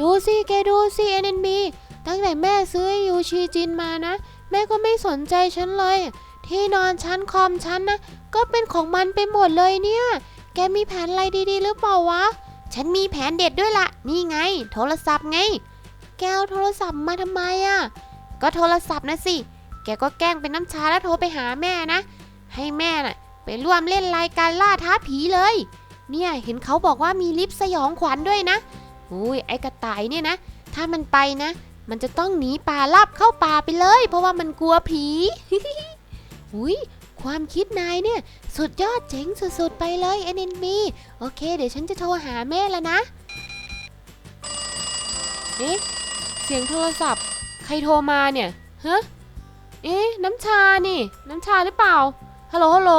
ดูสิแกดูสิเอ็นบีตั้งแต่แม่ซื้อยูชีจินมานะ แม่ก็ไม่สนใจฉันเลย ที่นอนชั้นคอมฉันนะ ก็เป็นของมันไปหมดเลยเนี่ย แกมีแผนอะไรดีๆ หรือเปล่าวะ ฉันมีแผนเด็ดด้วยละนี่ไง โทรศัพท์ไง แกเอาโทรศัพท์มาทำไมอะ่ะก็โทรศัพท์นะสิ แกก็แกล้งเป็นน้ำชาแล้วโทรไปหาแม่นะ ให้แม่น่ะไปร่วมเล่นรายการล่าท้าผีเลย เนี่ยเห็นเขาบอกว่ามีลิฟต์สยองขวัญด้วยนะ อุ้ยไอ้กระต่ายเนี่ยนะ ถ้ามันไปนะ มันจะต้องหนีป่าลับเข้าป่าไปเลย เพราะว่ามันกลัวผีอุ้ยความคิดนายเนี่ย สุดยอดเจ๋งสุดๆไปเลย NNB โอเค เดี๋ยวฉันจะโทรหาแม่แล้วนะเอ๊ะเสียงโทรศัพท์ ใครโทรมาเนี่ยฮะเอ๊ะน้ำชานี่ น้ำชาหรือเปล่าฮัลโหลฮัลโหล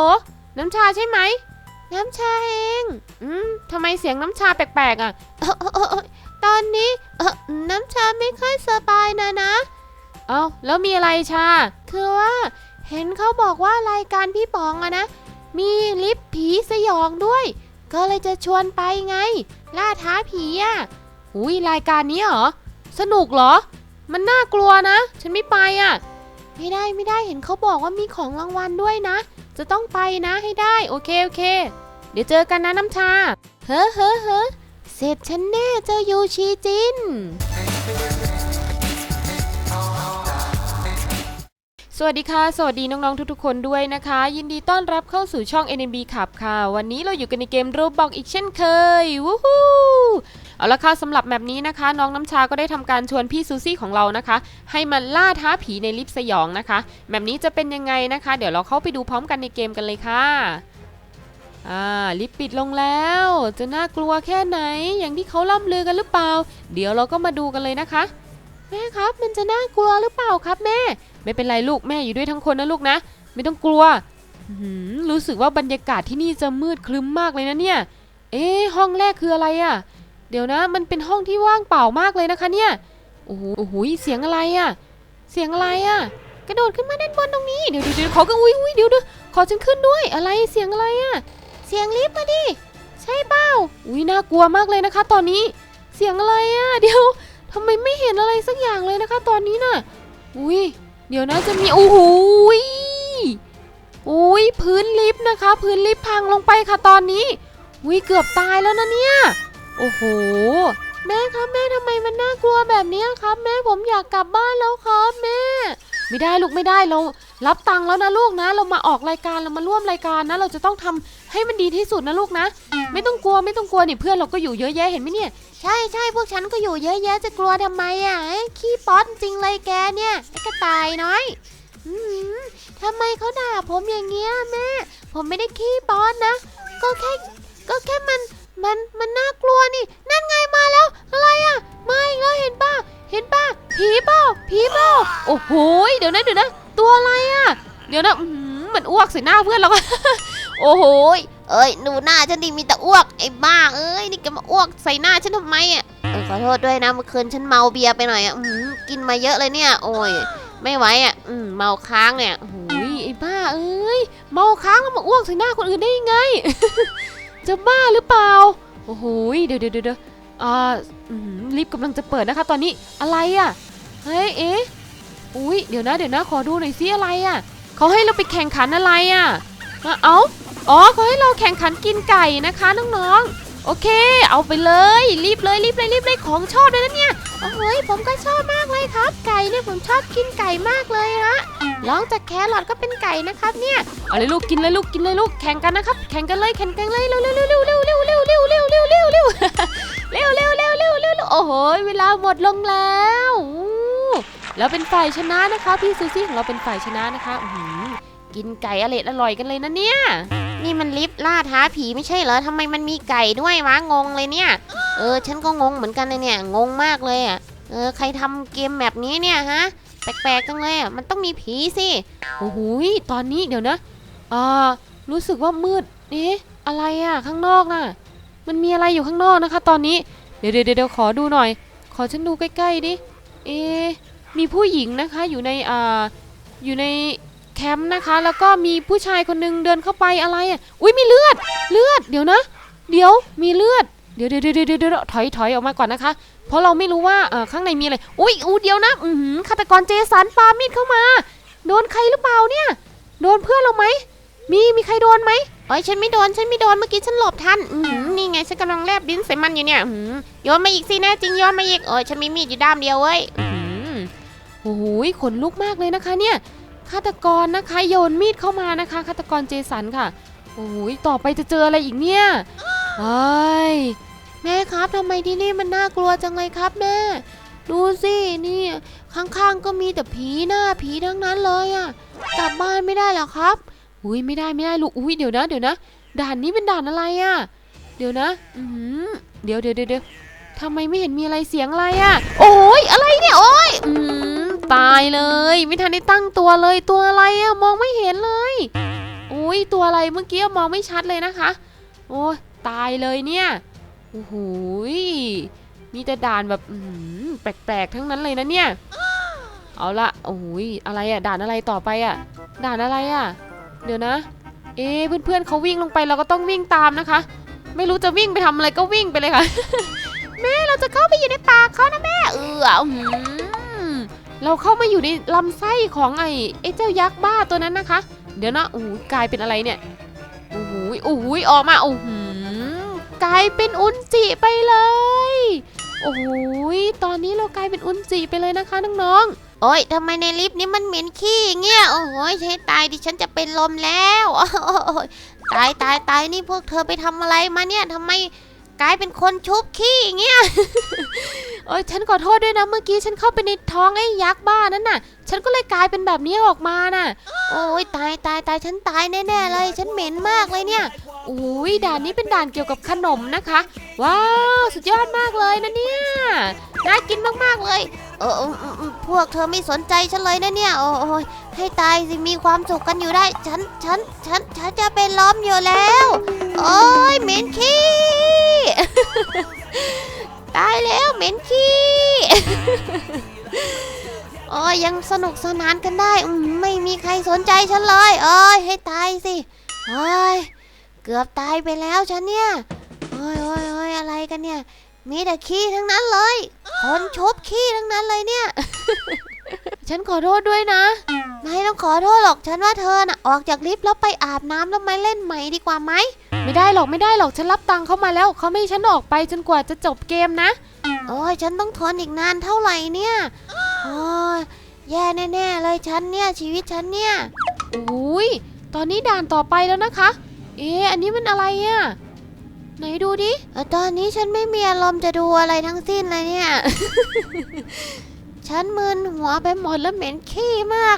น้ำชาใช่ไหมน้ำชาเอง อืมทำไมเสียงน้ำชาแปลกๆอะเอ่อเอ่อเอ่อเอ่อตอนนี้น้ำชาไม่ค่อยสบายนะนะ เอ้าแล้วมีอะไรชา คือว่า เห็นเขาบอกว่ารายการพี่ป๋องอะนะ มีลิฟต์ผีสยองด้วย ก็เลยจะชวนไปไง ล่าท้าผีอะอุ้ยรายการนี้เหรอ สนุกเหรอ มันน่ากลัวนะ ฉันไม่ไปอะไม่ได้ไม่ได้เห็นเขาบอกว่ามีของรางวัลด้วยนะ จะต้องไปนะให้ได้ โอเคโอเค เดี๋ยวเจอกันนะน้ำชา เฮ้อเฮ้อเฮ้อเสร็จฉันแน่เจ้ายูชีจิน สวัสดีค่ะ สวัสดีน้อง ๆ ทุก ๆ คนด้วยนะคะ ยินดีต้อนรับเข้าสู่ช่อง NMB ขับค่ะ วันนี้เราอยู่กันในเกมโรบอกอีกเช่นเคย วู้ฮู้เอาละค่ะสำหรับแมปนี้นะคะ น้องน้ำชาก็ได้ทำการชวนพี่ซูซี่ของเรานะคะ ให้มาล่าท้าผีในลิฟต์สยองนะคะแมปนี้จะเป็นยังไงนะคะ เดี๋ยวเราเข้าไปดูพร้อมกันในเกมกันเลยค่ะ อ่าลิฟต์ปิดลงแล้ว จะน่ากลัวแค่ไหน อย่างที่เขาล่ำลือกันหรือเปล่า เดี๋ยวเราก็มาดูกันเลยนะคะ แม่ครับมันจะน่ากลัวหรือเปล่าครับแม่ ไม่เป็นไรลูกแม่อยู่ด้วยทั้งคนนะลูกนะ ไม่ต้องกลัวรู้สึกว่าบรรยากาศที่นี่จะมืดคลึ้มมากเลยนะเนี่ย เอ๊ห้องแรกคืออะไรอะ่ะ เดี๋ยวนะ มันเป็นห้องที่ว่างเปล่ามากเลยนะคะเนี่ย โอ้โหโอ้โหเสียงอะไรอะ่ะ เสียงอะไรอะ่ะ กระโดดขึ้นมาด้านบนตรงนี้ เดี๋ยวเดี๋ยวเขอก็อุ้ยอุ้ยเดี๋ยวเดี๋ยวขอฉันขึ้นด้วย อะไร เสียงอะไรอะ่ะ เสียงลิฟต์มาดิ ใช่เปล่าอุ้ยน่ากลัวมากเลยนะคะ ตอนนี้ เสียงอะไรอะ่ะเดี๋ยวทำไมไม่เห็นอะไรสักอย่างเลยนะคะ ตอนนี้น่ะ อุ้ยเดี๋ยวนะจะมีโอ้โหอุ้ยพื้นลิฟต์นะคะ พื้นลิฟต์พังลงไปค่ะตอนนี้อุ้ยเกือบตายแล้วนะเนี่ย โอ้โห แม่ครับแม่ทำไมมันน่ากลัวแบบนี้ครับ แม่ผมอยากกลับบ้านแล้วครับแม่ ไม่ได้ลูกไม่ได้เรารับตังค์แล้วนะลูกนะ เรามาออกรายการเรามาร่วมรายการนะ เราจะต้องทำให้มันดีที่สุดนะลูกนะ ไม่ต้องกลัวไม่ต้องกลัวนี่เพื่อนเราก็อยู่เยอะแยะเห็นไหมเนี่ยใช่ใช่พวกฉันก็อยู่เยอะแยะจะกลัวทำไมอะขี้ป๊อตจริงเลยแกเนี่ยไอ้กระต่ายน้อยอืมทำไมเขาด่าผมอย่างเงี้ยแม่ ผมไม่ได้ขี้ป๊อตนะ ก็แค่ก็แค่มันมันมันน่ากลัวนี่ นั่นไงมาแล้วอะไรอะ โอ้โหเดี๋ยวนะเดี๋ยวนะ ตัวอะไรอะ เดี๋ยวนะอื้อหือนอ้วกใส่หน้าเพื่อนเราโอ้โหเอ้ยหนูหน้าฉันดิมีแต่อ้วกไอ้บ้าเอ้ยนี่แกมาอ้วกใส่หน้าฉันทำไมอะขอโทษด้วยนะเมื่อคืนฉันเมาเบียร์ไปหน่อยอะกินมาเยอะเลยเนี่ย โอ้ยไม่ไหวอะเมาค้างเนี่ยโอ้ยไอ้บ้าเอ้ยเมาค้างแล้วมาอ้วกใส่หน้าคนอื่นได้ยังไง จะบ้าหรือเปล่าโอ้โหเดี๋ยวเดี๋ยวเดี๋ยวอ่าอื้อหือลิฟต์กำลังจะเปิดนะคะ ตอนนี้อะไรอะเฮ้ยเอ๊ะ อุ้ยเดี๋ยวนะเดี๋ยวนะขอดูหน่อยสิอะไรอะเขาให้เราไปแข่งขันอะไรอะอะเอาอ๋อเขาให้เราแข่งขันกินไก่นะคะน้องๆโอเค เอาไปเลยรีบเลยรีบเลยรีบเลยของชอบเลยนะเนี่ยโอ้โหยผมก็ชอบมากเลยครับ ไก่เนี่ยผมชอบกินไก่มากเลยฮะลองจากแครอทก็เป็นไก่นะครับเนี่ยเอาเลยลูกกินเลยลูกกินเลยลูกแข่งกันนะครับแข่งกันเลยแข่งกันเลยเร็วเร็วเร็วเร็วเร็วเร็วเร็วเร็วเร็วเร็วเร็วเร็วเร็วเร็วเร็วเร็วเร็วเร็วโอ้โหเวลาหมดลงแล้ว แล้วเป็นฝ่ายชนะนะคะ พี่ซูซี่ของเราเป็นฝ่ายชนะนะคะอื้อหือกินไก่อร่อยอร่อยกันเลยนะเนี่ย นี่มันลิฟต์ล่าท้าผีไม่ใช่เหรอทำไมมันมีไก่ด้วยวะงงเลยเนี่ย เออ ฉันก็งงเหมือนกันเลยเนี่ย งงมากเลยอะ เออ ใครทำเกมแบบนี้เนี่ยฮะ แปลกๆจังเลยอะ มันต้องมีผีสิ โอ้โหตอนนี้เดี๋ยวนะอ่ารู้สึกว่ามืด เอ๊ะ อะไรอะ ข้างนอกน่ะ มันมีอะไรอยู่ข้างนอกนะคะ ตอนนี้ เดี๋ยวเดี๋ยวเดี๋ยวขอดูหน่อย ขอฉันดูใกล้ๆดิ เอะ มีผู้หญิงนะคะอยู่ในอ่าอยู่ในแคมป์นะคะ แล้วก็มีผู้ชายคนหนึงเดินเข้าไปอะไรอะอุ้ยมีเลือดเลือดเดี๋ยวนะ เดี๋ยวมีเลือดเดี๋ยวเดี๋ยวเดี๋ยวเดี๋ยวเดี๋ยวถอยถอยออกมาก่อนนะคะ เพราะเราไม่รู้ว่าข้างในมีอะไรอุ้ยอู้เดียวนะอือหือฆาตกรเจสันปามีดเข้ามา โดนใครหรือเปล่าเนี่ย โดนเพื่อนเราไหมมีมีใครโดนไหมเอ้ยฉันไม่โดนฉันไม่โดนเมื่อกี้ฉันหลบทันอือหือนี่ไงฉันกำลังแลบดินใส่มันอยู่เนี่ยอือหือโยนมาอีกสิแน่จริงโยนมาอีกเอ้ยฉันมีมีดอยู่ด้ามเดียวเว้ย โอ้โหขนลุกมากเลยนะคะเนี่ยฆาตกรนะคะโยนมีดเข้ามานะคะฆาตกรเจสันค่ะโอ้ยต่อไปจะเจออะไรอีกเนี่ยเอ้ยแม่ครับทำไมที่นี่มันน่ากลัวจังเลยครับแม่ ดูสินี่ข้างๆก็มีแต่ผีหน้าผีทั้งนั้นเลยอะกลับบ้านไม่ได้หรอครับ อุ้ยไม่ได้ไม่ได้ลูกอุ้ยเดี๋ยวนะเดี๋ยวนะ ด่านนี้เป็นด่านอะไรอะเดี๋ยวนะอือหือเดี๋ยวเดี๋ยวเดี๋ยวทำไมไม่เห็นมีอะไรเสียงอะไรอะ โอ้ยอะไรเนี่ยโอ้ยอืม ตายเลย ไม่ทันได้ตั้งตัวเลยตัวอะไรอะมองไม่เห็นเลยอุ้ยตัวอะไรเมื่อกี้มองไม่ชัดเลยนะคะ โอ้ยตายเลยเนี่ยโอ้โหยมีแต่ด่านแบบแปลกๆทั้งนั้นเลยนะเนี่ย เอาละโอ้ยอะไรอะด่านอะไรต่อไปอะด่านอะไรอะเดี๋ยวนะ เอ๊ะเพื่อนๆเขาวิ่งลงไปเราก็ต้องวิ่งตามนะคะ ไม่รู้จะวิ่งไปทำอะไรก็วิ่งไปเลยค่ะแม่เราจะเข้าไปอยู่ในปากเขานะแม่เอออื้อหือ เราเข้ามาอยู่ในลำไส้ของไอ้ไอ้เจ้ายักษ์บ้าตัวนั้นนะคะ เดี๋ยวนะโอ้โหกลายเป็นอะไรเนี่ยโอ้โหโอ้โหออกมาโอ้โหกลายเป็นอุนจิไปเลย โอ้โหตอนนี้เรากลายเป็นอุนจิไปเลยนะคะน้องๆโอ้ยทำไมในลิฟต์นี้มันเหม็นขี้อย่างเงี้ยโอ้โหใช้ตายดิฉันจะเป็นลมแล้วตายตายตายนี่พวกเธอไปทำอะไรมาเนี่ยทำไม กลายเป็นคนชุบขี้อย่างเงี้ย โอ้ยฉันขอโทษด้วยนะเมื่อกี้ฉันเข้าไปในท้องไอ้ยักษ์บ้านั่นน่ะ ฉันก็เลยกลายเป็นแบบนี้ออกมาน่ะ โอ้ยตายตายตายฉันตายแน่ๆเลย ฉันเหม็นมากเลยเนี่ยอุ้ยด่านนี้เป็นด่านเกี่ยวกับขนมนะคะ ว้าว สุดยอดมากเลยนะเนี่ย น่ากินมากๆเลย เออพวกเธอไม่สนใจฉันเลยนะเนี่ย โอ้ยให้ตายสิมีความสุขกันอยู่ได้ ฉัน ฉัน ฉัน ฉันจะเป็นล้อมอยู่แล้ว โอ้ยเหม็นขี้ ตายแล้วเหม็นขี้โอ้ยยังสนุกสนานกันได้ ไม่มีใครสนใจฉันเลยโอ้ยให้ตายสิโอ้ยเกือบตายไปแล้วฉันเนี่ยโอ้ยโอ้ยโอ้ยอะไรกันเนี่ย มีแต่ขี้ทั้งนั้นเลย คนชบขี้ทั้งนั้นเลยเนี่ย ฉันขอโทษด้วยนะ ไม่ต้องขอโทษหรอก ฉันว่าเธอน่ะออกจากลิฟต์แล้วไปอาบน้ำแล้วมาเล่นใหม่ดีกว่าไหม ไม่ได้หรอกไม่ได้หรอกฉันรับตังค์เขามาแล้ว เขาไม่ให้ฉันออกไปจนกว่าจะจบเกมนะ โอ้ยฉันต้องทนอีกนานเท่าไหร่เนี่ย โอ้ยแย่แน่ๆเลยฉันเนี่ยชีวิตฉันเนี่ย อุ้ยตอนนี้ด่านต่อไปแล้วนะคะ เอ๊ะอันนี้มันอะไรอะ ไหนดูดิเออตอนนี้ฉันไม่มีอารมณ์จะดูอะไรทั้งสิ้นเลยเนี่ย ฉันมึนหัวไปหมดแล้วเหม็นขี้มาก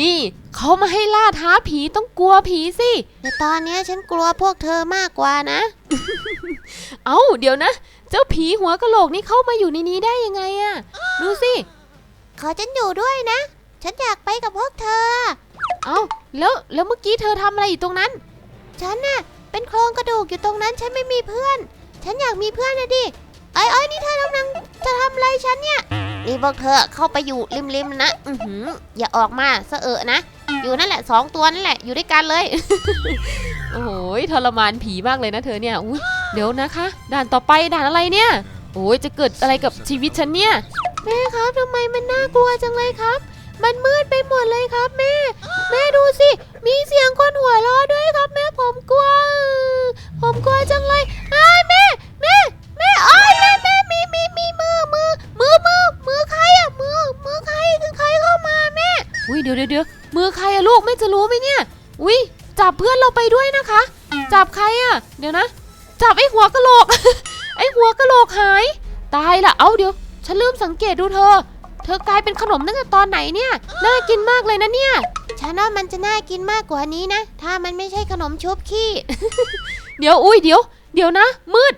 นี่เขามาให้ล่าท้าผีต้องกลัวผีสิ แต่ตอนเนี้ยฉันกลัวพวกเธอมากกว่านะ เอ้าเดี๋ยวนะ เจ้าผีหัวกะโหลกนี่เข้ามาอยู่ในนี้ได้ยังไงอะดูสิ ขอฉันอยู่ด้วยนะ ฉันอยากไปกับพวกเธอ เอ้าแล้วแล้วเมื่อกี้เธอทำอะไรอยู่ตรงนั้น ฉันน่ะ เป็นโครงกระดูกอยู่ตรงนั้นฉันไม่มีเพื่อน ฉันอยากมีเพื่อนนะดิไอ้ไอ้ยนี่เธอกำลังจะทำอะไรฉันเนี่ยนี่พวกเธอเข้าไปอยู่ริมๆนะอือหืออย่าออกมาเสอะเอะนะ อยู่นั่นแหละสองตัวนั่นแหละอยู่ด้วยกันเลยโอ้โหทรมานผีมากเลยนะเธอเนี่ยอุ้ยเดี๋ยวนะคะ ด่านต่อไปด่านอะไรเนี่ยโอ้ยจะเกิดอะไรกับชีวิตฉันเนี่ยแม่ครับทำไมมันน่ากลัวจังเลยครับ มันมืดไปหมดเลยครับแม่ แม่ดูสิ มีเสียงคนหัวเราะด้วยครับแม่ผมกลัว สังเกตดูเธอ เธอกลายเป็นขนมตั้งแต่ตอนไหนเนี่ย น่ากินมากเลยนะเนี่ย ฉันว่ามันจะน่ากินมากกว่านี้นะ ถ้ามันไม่ใช่ขนมชุบขี้ เดี๋ยวอุ้ยเดี๋ยว เดี๋ยวนะ มืด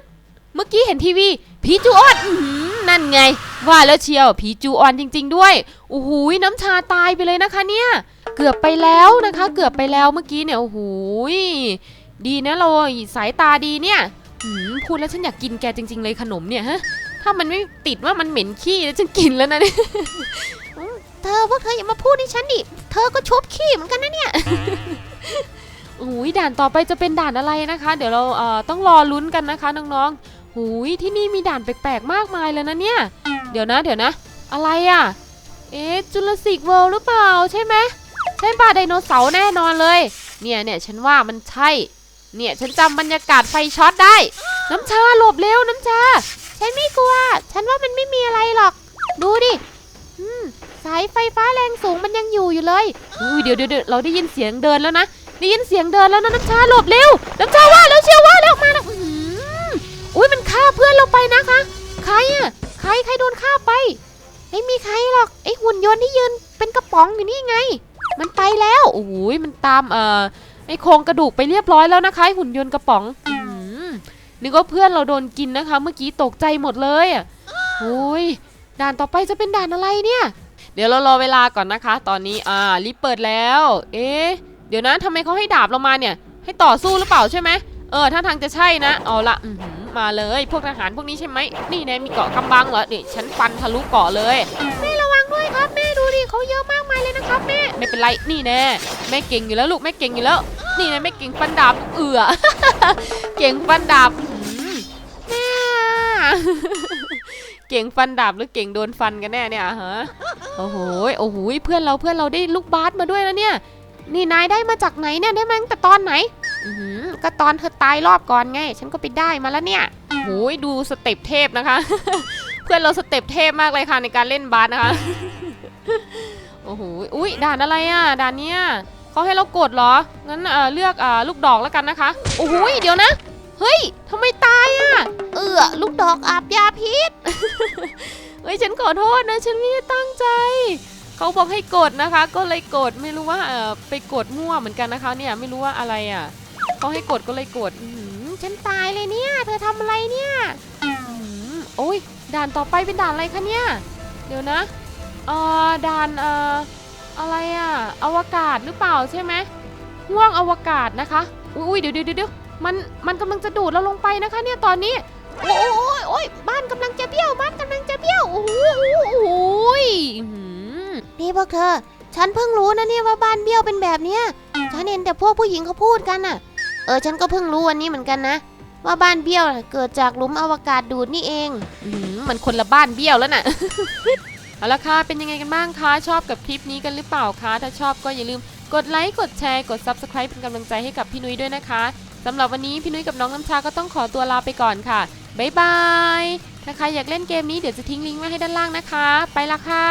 เมื่อกี้เห็นทีวีผีจูออนอื้อหือนั่นไง ว่าแล้วเชียวผีจูออนจริง ๆ ด้วยโอ้โหยน้ำชาตายไปเลยนะคะ เนี่ย เกือบไปแล้วนะคะ เกือบไปแล้วเมื่อกี้เนี่ยโอ้โหยดีนะเราสายตาดีเนี่ยหืมพูดแล้วฉันอยากกินแกจริง ๆ เลยขนมเนี่ยฮะ ถ้ามันไม่ติดว่ามันเหม็นขี้แล้วฉันกินแล้วนะเนี่ยเธอพวกเธออย่ามาพูดให้ฉันดิ เธอก็ชุบขี้เหมือนกันนะเนี่ยโอ้ยด่านต่อไปจะเป็นด่านอะไรนะคะ เดี๋ยวเราเอ่อต้องรอลุ้นกันนะคะน้องๆหูยที่นี่มีด่านแปลกๆมากมายเลยนะเนี่ย เดี๋ยวนะ เดี๋ยวนะ อะไรอะ่ะ เอ๊ะจุลศิกเวิลด์หรือเปล่าใช่ไหมใช่ป่ะไดโนเสาร์แน่นอนเลย เนี่ยเนี่ยฉันว่ามันใช่ เนี่ยฉันจำบรรยากาศไฟช็อตได้ น้ำชาหลบเร็วน้ำชา ฉันไม่กลัว ฉันว่ามันไม่มีอะไรหรอก ดูดิสายไฟฟ้าแรงสูงมันยังอยู่อยู่เลยอุ้ยเดี๋ยวเดี๋ยวเราได้ยินเสียงเดินแล้วนะได้ยินเสียงเดินแล้วนะน้ำชาหลบเร็วน้ำชาว่าแล้วเชียวว่าแล้วมาแล้วอุ้ยมันฆ่าเพื่อนเราไปนะคะ ใครอะใครใครโดนฆ่าไป ไม่มีใครหรอกไอหุ่นยนต์ที่ยืนเป็นกระป๋องอยู่นี่ไง มันไปแล้วโอ้โหมันตามเอ่อไอโครงกระดูกไปเรียบร้อยแล้วนะคะหุ่นยนต์กระป๋อง นึกว่าเพื่อนเราโดนกินนะคะ เมื่อกี้ตกใจหมดเลยอะโอ้ยด่านต่อไปจะเป็นด่านอะไรเนี่ย เดี๋ยวเรารอเวลาก่อนนะคะ ตอนนี้อ่าลิฟต์เปิดแล้ว เอ๊ะเดี๋ยวนะทำไมเขาให้ดาบเรามาเนี่ย ให้ต่อสู้หรือเปล่าใช่ไหมเออถ้าทางจะใช่นะ เอาละอื้อหือมาเลยพวกทหารพวกนี้ใช่ไหมนี่แน่มีเกาะกำบังเหรอนี่ฉันฟันทะลุเกาะเลยแม่ระวังด้วยครับแม่ดูดิเขาเยอะมากมายเลยนะครับแม่ไม่เป็นไรนี่แน่แม่เก่งอยู่แล้วลูกแม่เก่งอยู่แล้ว นี่แน่แม่เก่งฟันดาบเอือเก่งฟันดาบอื้อหือแม่ เก่งฟันดาบหรือเก่งโดนฟันกันแน่เนี่ยฮะโอ้โหโอ้โหเพื่อนเราเพื่อนเราได้ลูกบาสมาด้วยนะเนี่ย นี่นายได้มาจากไหนเนี่ยได้มาตั้งแต่ตอนไหนก็ตอนเธอตายรอบก่อนไง ฉันก็ไปได้มาแล้วเนี่ยโอ้หยดูสเต็ปเทพนะคะ เพื่อนเราสเต็ปเทพมากเลยค่ะในการเล่นบาสนะคะโอ้โหอุ้ยด่านอะไรอะด่านเนี้ยเขาให้เรากดเหรองั้นเอ่อเลือกอ่าลูกดอกแล้วกันนะคะโอ้โหเดี๋ยวนะ ฮ้ยทำไมตายอะ เออลูกดอกอาบยาพิษ เฮ้ยฉันขอโทษนะ ฉันไม่ได้ตั้งใจ เขาบอกให้กดนะคะ ก็เลยกดไม่รู้ว่าเออไปกดมั่วเหมือนกันนะคะ เนี่ยไม่รู้ว่าอะไรอะเขาให้กดก็เลยกดฉันตายเลยเนี่ย เธอทำอะไรเนี่ยอื้อหือโอ้ยด่านต่อไปเป็นด่านอะไรคะเนี่ยเดี๋ยวนะเอ่อด่านเอ่ออะไรอะอวกาศหรือเปล่าใช่ไหมห่วงอวกาศนะคะ อุ้ยเดี๋ยวเดี๋ยวเดี๋ยว มันมันกำลังจะดูดเราลงไปนะคะ เนี่ยตอนนี้ โอ้โอ้ยโอ้ยบ้านกำลังจะเบี้ยว บ้านกำลังจะเบี้ยวโอ้โหโอ้ยอื้อหือนี่พวกเธอ ฉันเพิ่งรู้นะเนี่ยว่าบ้านเบี้ยวเป็นแบบเนี้ยฉันเห็นแต่พวกผู้หญิงเขาพูดกันน่ะ เออฉันก็เพิ่งรู้วันนี้เหมือนกันนะว่าบ้านเบี้ยวเกิดจากหลุมอวกาศดูดนี่เองอมันคนละบ้านเบี้ยวแล้วน่ะ เอาละค่ะ เป็นยังไงกันบ้างคะ ชอบกับคลิปนี้กันหรือเปล่าคะ ถ้าชอบก็อย่าลืมกดไลค์ กดแชร์ กด Subscribe เป็นกำลังใจให้กับพี่นุ้ยด้วยนะคะ สำหรับวันนี้พี่นุ้ยกับน้องน้ำชาก็ต้องขอตัวลาไปก่อนค่ะบ๊ายบาย ถ้าใครอยากเล่นเกมนี้เดี๋ยวจะทิ้งลิงก์ไว้ให้ด้านล่างนะคะ ไปละค่ะ